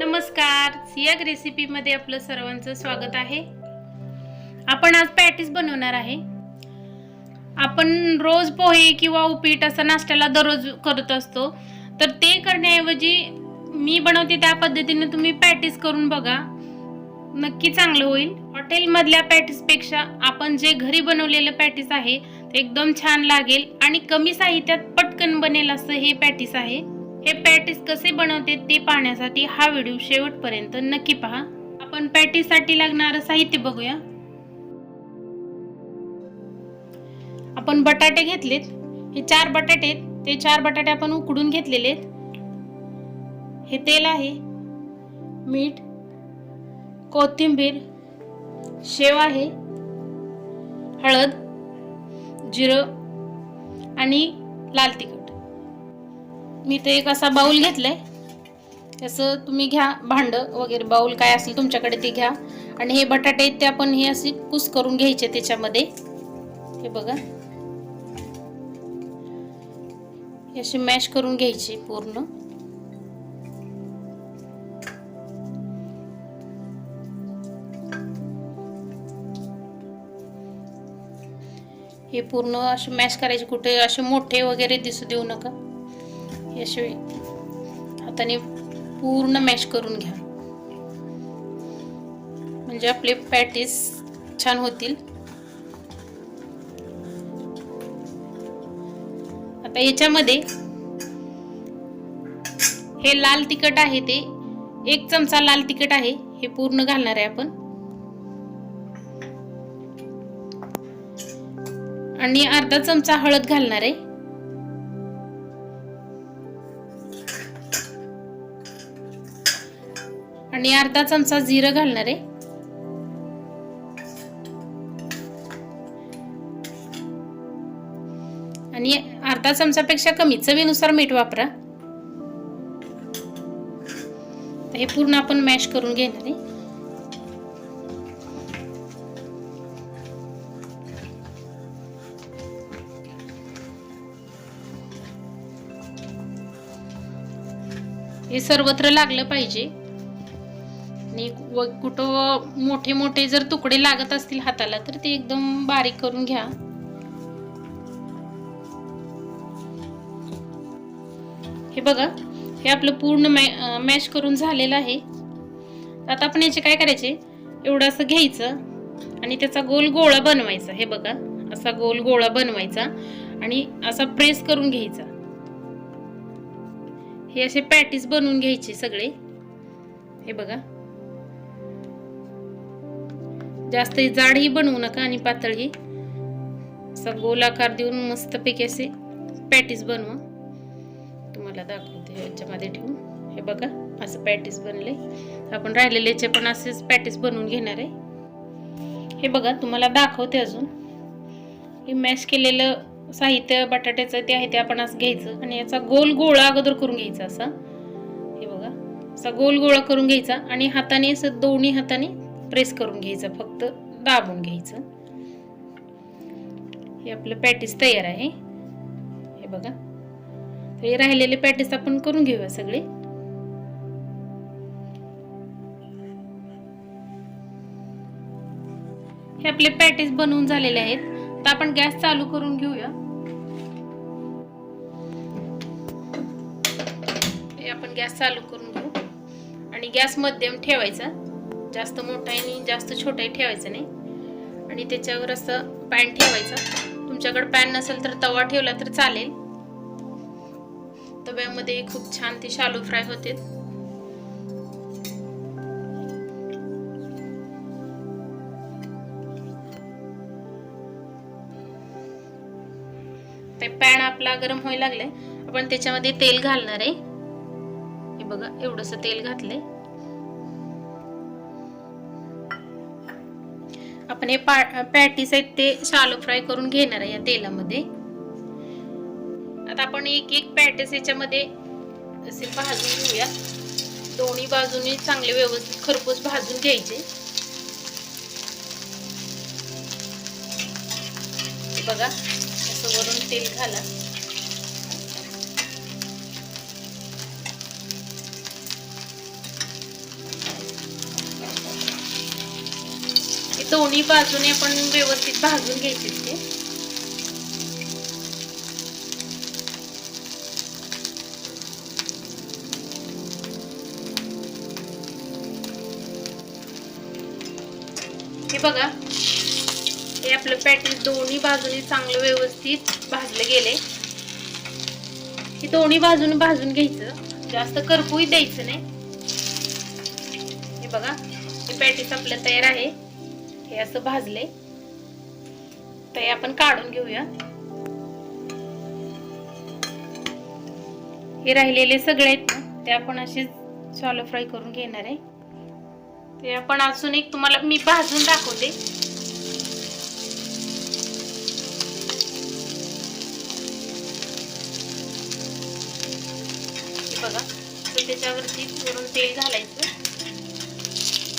नमस्कार. सियाग रेसिपीमध्ये आपलं सर्वांचं स्वागत आहे. आपण आज पॅटीस बनवणार आहे. आपण रोज पोहे किंवा उपीट असं नाश्त्याला दररोज करत असतो. तर ते करण्याऐवजी मी बनवते त्या पद्धतीने तुम्ही पॅटीस करून बघा. नक्की चांगलं होईल. हॉटेलमधल्या पॅटीसपेक्षा आपण जे घरी बनवलेलं पॅटीस आहे ते एकदम छान लागेल आणि कमी साहित्यात पटकन बनेल असं हे पॅटीस आहे. हे पॅटीस कसे बनवते ते पाहण्यासाठी हा व्हिडिओ शेवटपर्यंत नक्की पहा. आपण पॅटीससाठी लागणारं साहित्य बघूया. आपण बटाटे घेतलेत. हे चार बटाटे आहेत. ते चार बटाटे आपण उकडून घेतलेले आहेत. हे तेल आहे. मीठ कोथिंबीर शेव आहे हळद जिरं आणि लाल तिखट. मी ते एक असा बाऊल घेतलाय. असं तुम्ही घ्या भांडं वगैरे बाऊल काय असेल तुमच्याकडे ते घ्या. आणि हे बटाटे आहेत ते आपण हे असे कुस करून घ्यायचे त्याच्यामध्ये. हे बघा. हे असे मॅश करून घ्यायचे पूर्ण. हे पूर्ण असे मॅश करायचे कुठे असे मोठे वगैरे दिसू देऊ नका. याशिवाय हाताने पूर्ण मॅश करून घ्या. म्हणजे आपले पॅटीस छान होतील. आता याच्यामध्ये हे लाल तिखट आहे ते एक चमचा लाल तिखट आहे हे पूर्ण घालणार आहे आपण. आणि अर्धा चमचा हळद घालणार आहे. आणि अर्धा चमचा जिरं घालणार आहे. आणि अर्धा चमचापेक्षा कमी चवीनुसार मीठ वापरा. हे पूर्ण आपण मॅश करून घेणार आहे. हे सर्वत्र लागलं पाहिजे. आणि व कुठं मोठे मोठे जर तुकडे लागत असतील हाताला तर ते एकदम बारीक करून घ्या. हे बघा हे आपलं पूर्ण मॅ मॅश करून झालेलं आहे. आता आपण याचे काय करायचे? एवढं असं घ्यायचं आणि त्याचा गोल गोळा बनवायचा. हे बघा असा गोल गोळा बनवायचा आणि असा प्रेस करून घ्यायचा. हे असे पॅटीस बनवून घ्यायचे सगळे. हे बघा. जास्त जाडही बनवू नका आणि पातळही असा गोल आकार देऊन मस्तपैकी असे पॅटीस बनवा. तुम्हाला दाखवते याच्यामध्ये ठेवून. हे बघा असं पॅटीस बनले. आपण राहिलेल्याचे पण असेच पॅटीस बनवून घेणार आहे. हे बघा तुम्हाला दाखवते अजून. हे मॅश केलेलं साहित्य बटाट्याचं ते आहे ते आपण असं घ्यायचं. आणि याचा गोल गोळा अगोदर करून घ्यायचा असा. हे बघा असा गोल गोळा करून घ्यायचा. आणि हाताने असं दोन्ही हाताने प्रेस करून घ्यायचं फक्त दाबून घ्यायचं. हे आपलं पॅटीस तयार आहे. हे बघा. तर हे राहिलेले पॅटीस आपण करून घेऊया सगळे. हे आपले पॅटीस बनवून झालेले आहेत. तर आपण गॅस चालू करून घेऊया. हे आपण गॅस चालू करून घेऊ. आणि गॅस मध्यम ठेवायचा. जास्त मोठा आणि जास्त छोटाही ठेवायचं नाही. आणि त्याच्यावर असं पॅन ठेवायचं. तुमच्याकडे पॅन नसेल तर तवा ठेवला तर चालेल. तव्यामध्ये खूप छान ते शालू फ्राय होते. ते पॅन आपला गरम व्हायला लागलाय. आपण त्याच्यामध्ये तेल घालणार आहे. हे बघा एवढंसं तेल घातलंय. आपण हे पॅटीस आहेत ते शालो फ्राय करून घेणार आहे या तेलामध्ये. आता आपण एक एक पॅटीस याच्यामध्ये असे भाजून घेऊया. दोन्ही बाजूनी चांगले व्यवस्थित खरपूस भाजून घ्यायचे. बघा असं वरून तेल घाला. दोन्ही बाजूने आपण व्यवस्थित भाजून घ्यायचे ते. हे बघा हे आपलं पॅटीस दोन्ही बाजूने चांगलं व्यवस्थित भाजलं गेले हे दोन्ही बाजूने भाजून घ्यायचं. जास्त करपूही द्यायचं नाही. हे बघा हे पॅटीस आपलं तयार आहे. हे असं भाजले तर आपण काढून घेऊया. हे राहिलेले सगळे आहेत ना ते आपण असे सॉलो फ्राय करून घेणार आहे. ते आपण अजून एक तुम्हाला मी भाजून दाखवते. बघा तर त्याच्यावरती वरून तेल घालायचं.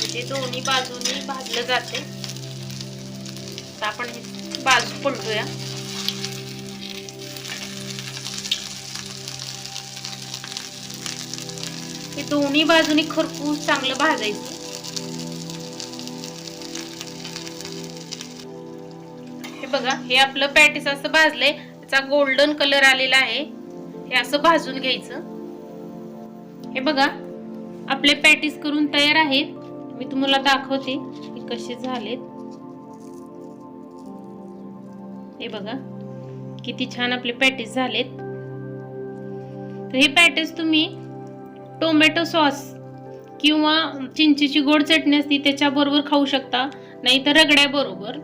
म्हणजे दोन्ही बाजूनी भाजलं जाते आता आपण बाजू पलटूया हे दोन्ही बाजूनी खरपूस चांगलं भाजायचं. हे बघा हे आपलं पॅटीस असं भाजलंय. त्याचा गोल्डन कलर आलेला आहे. हे असं भाजून घ्यायचं. हे बघा आपले पॅटीस करून तयार आहेत. मी तुम्हाला दाखवते कसे झालेत. हे बघा किती छान आपले पॅटीस झालेत. तर हे पॅटीस तुम्ही टोमॅटो सॉस किंवा चिंचेची गोड चटणी असती त्याच्याबरोबर खाऊ शकता. नाही तर रगड्याबरोबर.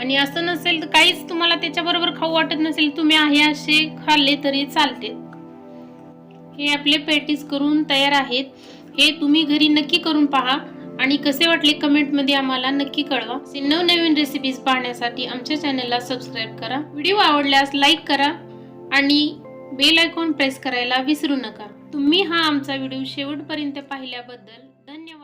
आणि असं नसेल तर काहीच तुम्हाला त्याच्याबरोबर खाऊ वाटत नसेल तुम्ही आहे असे खाल्ले तरी चालते. हे आपले पॅटीस करून तयार आहेत. हे तुम्ही घरी नक्की करून पहा. आणि कसे वाटले कमेंटमध्ये आम्हाला नक्की कळवा. असे नवनवीन रेसिपीज पाहण्यासाठी आमच्या चॅनलला सबस्क्राईब करा. व्हिडिओ आवडल्यास लाईक करा आणि बेल आयकॉन प्रेस करायला विसरू नका. तुम्ही हा आमचा व्हिडिओ शेवटपर्यंत पाहिल्याबद्दल धन्यवाद.